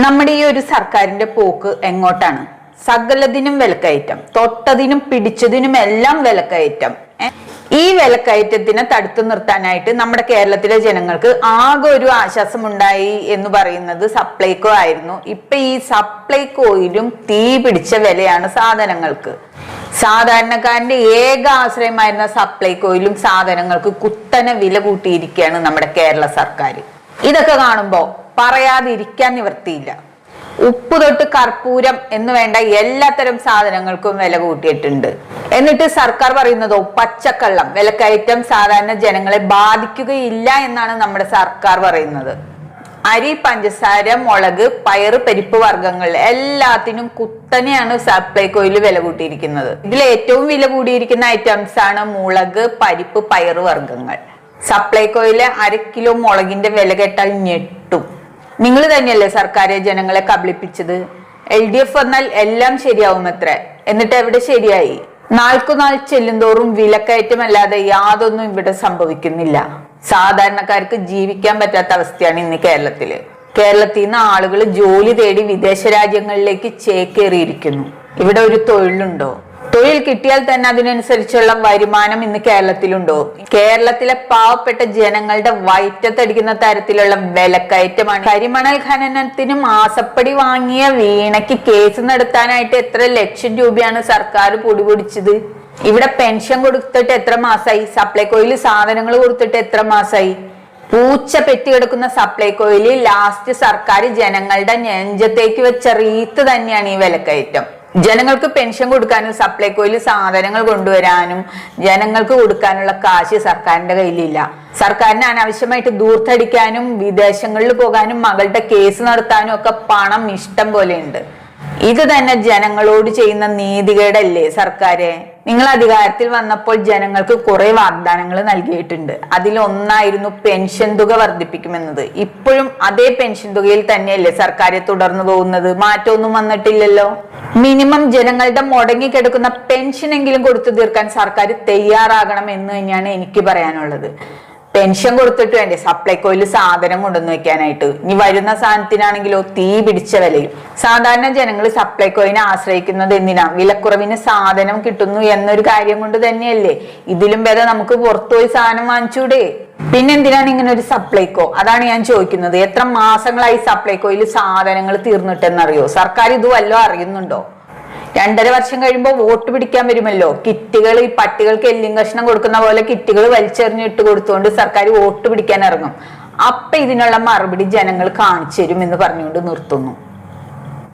നമ്മുടെ ഈ ഒരു സർക്കാരിന്റെ പോക്ക് എങ്ങോട്ടാണ്? സകലതിനും വിലക്കയറ്റം തൊട്ടതിനും പിടിച്ചതിനും എല്ലാം വിലക്കയറ്റം. ഈ വിലക്കയറ്റത്തിനെ തടുത്തു നിർത്താനായിട്ട് നമ്മുടെ കേരളത്തിലെ ജനങ്ങൾക്ക് ആകെ ഒരു ആശ്വാസം ഉണ്ടായി എന്ന് പറയുന്നത് സപ്ലൈകോ ആയിരുന്നു. ഇപ്പൊ ഈ സപ്ലൈകോയിലും തീ പിടിച്ച വിലയാണ് സാധനങ്ങൾക്ക്. സാധാരണക്കാരന്റെ ഏക ആശ്രയമായിരുന്ന സപ്ലൈകോയിലും സാധനങ്ങൾക്ക് കുത്തനെ വില കൂട്ടിയിരിക്കുകയാണ് നമ്മുടെ കേരള സർക്കാർ ഇതൊക്കെ കാണുമ്പോ പറയാതിരിക്കാൻ നിവർത്തിയില്ല ഉപ്പ് തൊട്ട് കർപ്പൂരം എന്ന് വേണ്ട എല്ലാത്തരം സാധനങ്ങൾക്കും വില കൂട്ടിയിട്ടുണ്ട്. എന്നിട്ട് സർക്കാർ പറയുന്നതോ പച്ചക്കള്ളം. വിലക്കയറ്റം സാധാരണ ജനങ്ങളെ ബാധിക്കുകയില്ല എന്നാണ് നമ്മുടെ സർക്കാർ പറയുന്നത്. അരി പഞ്ചസാര മുളക് പയറ് പരിപ്പ് വർഗങ്ങൾ എല്ലാത്തിനും കുത്തനെയാണ് സപ്ലൈകോയിൽ വില കൂട്ടിയിരിക്കുന്നത്. ഇതിൽ ഏറ്റവും വില കൂടിയിരിക്കുന്ന ഐറ്റംസ് ആണ് മുളക് പരിപ്പ് പയറ് വർഗങ്ങൾ. സപ്ലൈകോയിലെ അര കിലോ മുളകിന്റെ വില കേട്ടാൽ ഞെട്ടും. നിങ്ങൾ തന്നെയല്ലേ സർക്കാർ ജനങ്ങളെ കബളിപ്പിച്ചത്? എൽ ഡി എഫ് വന്നാൽ എല്ലാം ശരിയാവും അത്ര എന്നിട്ട് എവിടെ ശരിയായി? നാൾക്കുനാൾ ചെല്ലുന്തോറും വിലക്കയറ്റമല്ലാതെ യാതൊന്നും ഇവിടെ സംഭവിക്കുന്നില്ല. സാധാരണക്കാർക്ക് ജീവിക്കാൻ പറ്റാത്ത അവസ്ഥയാണ് ഇന്ന് കേരളത്തിൽ. കേരളത്തിൽ നിന്ന് ആളുകൾ ജോലി തേടി വിദേശ രാജ്യങ്ങളിലേക്ക് ചേക്കേറിയിരിക്കുന്നു. ഇവിടെ ഒരു തൊഴിലുണ്ടോ? തൊഴിൽ കിട്ടിയാൽ തന്നെ അതിനനുസരിച്ചുള്ള വരുമാനം ഇന്ന് കേരളത്തിലുണ്ടോ? കേരളത്തിലെ പാവപ്പെട്ട ജനങ്ങളുടെ വയറ്റത്തടിക്കുന്ന തരത്തിലുള്ള വിലക്കയറ്റമാണ്. കരിമണൽ ഖനനത്തിന് മാസപ്പടി വാങ്ങിയ വീണയ്ക്ക് കേസ് നടത്താനായിട്ട് എത്ര ലക്ഷം രൂപയാണ് സർക്കാർ പൊടിപൊടിച്ചത്? ഇവിടെ പെൻഷൻ കൊടുത്തിട്ട് എത്ര മാസമായി സപ്ലൈകോയിൽ സാധനങ്ങൾ കൊടുത്തിട്ട് എത്ര മാസമായി പൂച്ച പെറ്റുകിടക്കുന്ന സപ്ലൈകോയിൽ ലാസ്റ്റ് സർക്കാർ ജനങ്ങളുടെ നെഞ്ചത്തേക്ക് വെച്ച റീത്ത് തന്നെയാണ് ഈ വിലക്കയറ്റം. ജനങ്ങൾക്ക് പെൻഷൻ കൊടുക്കാനും സപ്ലൈകോയിൽ സാധനങ്ങൾ കൊണ്ടുവരാനും ജനങ്ങൾക്ക് കൊടുക്കാനുള്ള കാശ് സർക്കാരിന്റെ കയ്യിലില്ല. സർക്കാരിന് അനാവശ്യമായിട്ട് ദൂർത്തടിക്കാനും വിദേശങ്ങളിൽ പോകാനും മകളുടെ കേസ് നടത്താനും ഒക്കെ പണം ഇഷ്ടം പോലെയുണ്ട്. ഇത് തന്നെ ജനങ്ങളോട് ചെയ്യുന്ന നീതികേടല്ലേ സർക്കാരെ? നിങ്ങൾ അധികാരത്തിൽ വന്നപ്പോൾ ജനങ്ങൾക്ക് കുറെ വാഗ്ദാനങ്ങൾ നൽകിയിട്ടുണ്ട്. അതിലൊന്നായിരുന്നു പെൻഷൻ തുക വർദ്ധിപ്പിക്കുമെന്നത്. ഇപ്പോഴും അതേ പെൻഷൻ തുകയിൽ തന്നെയല്ലേ സർക്കാർ തുടർന്നു പോകുന്നത്? മാറ്റമൊന്നും വന്നിട്ടില്ലല്ലോ. മിനിമം ജനങ്ങളുടെ മുടങ്ങിക്കിടക്കുന്ന പെൻഷനെങ്കിലും കൊടുത്തു തീർക്കാൻ സർക്കാർ തയ്യാറാകണം എന്ന് തന്നെയാണ് എനിക്ക് പറയാനുള്ളത്. പെൻഷൻ കൊടുത്തിട്ട് വേണ്ടേ? സപ്ലൈകോയിൽ സാധനം കൊണ്ടുവന്ന് വെക്കാനായിട്ട്. ഇനി വരുന്ന സാധനത്തിനാണെങ്കിലോ തീ പിടിച്ച വിലയും സാധാരണ ജനങ്ങൾ സപ്ലൈകോയിനെ ആശ്രയിക്കുന്നത് എന്തിനാ? വിലക്കുറവിന് സാധനം കിട്ടുന്നു എന്നൊരു കാര്യം കൊണ്ട് തന്നെയല്ലേ? ഇതിലും ഭേദം നമുക്ക് പുറത്തുപോയി സാധനം വാങ്ങിച്ചൂടെ? പിന്നെന്തിനാണ് ഇങ്ങനെ ഒരു സപ്ലൈകോ? അതാണ് ഞാൻ ചോദിക്കുന്നത്. എത്ര മാസങ്ങളായി സപ്ലൈകോയിൽ സാധനങ്ങൾ തീർന്നിട്ടെന്നറിയോ? സർക്കാർ ഇത് വല്ലതും അറിയുന്നുണ്ടോ? രണ്ടര വർഷം കഴിയുമ്പോൾ വോട്ട് പിടിക്കാൻ വരുമല്ലോ. കിറ്റുകൾ ഈ പട്ടികൾക്ക് എല്ലും കഷ്ണം കൊടുക്കുന്ന പോലെ കിറ്റുകൾ വലിച്ചെറിഞ്ഞിട്ട് കൊടുത്തുകൊണ്ട് സർക്കാർ വോട്ട് പിടിക്കാൻ ഇറങ്ങും. അപ്പൊ ഇതിനുള്ള മറുപടി ജനങ്ങൾ കാണിച്ചു തരും എന്ന് പറഞ്ഞുകൊണ്ട് നിർത്തുന്നു.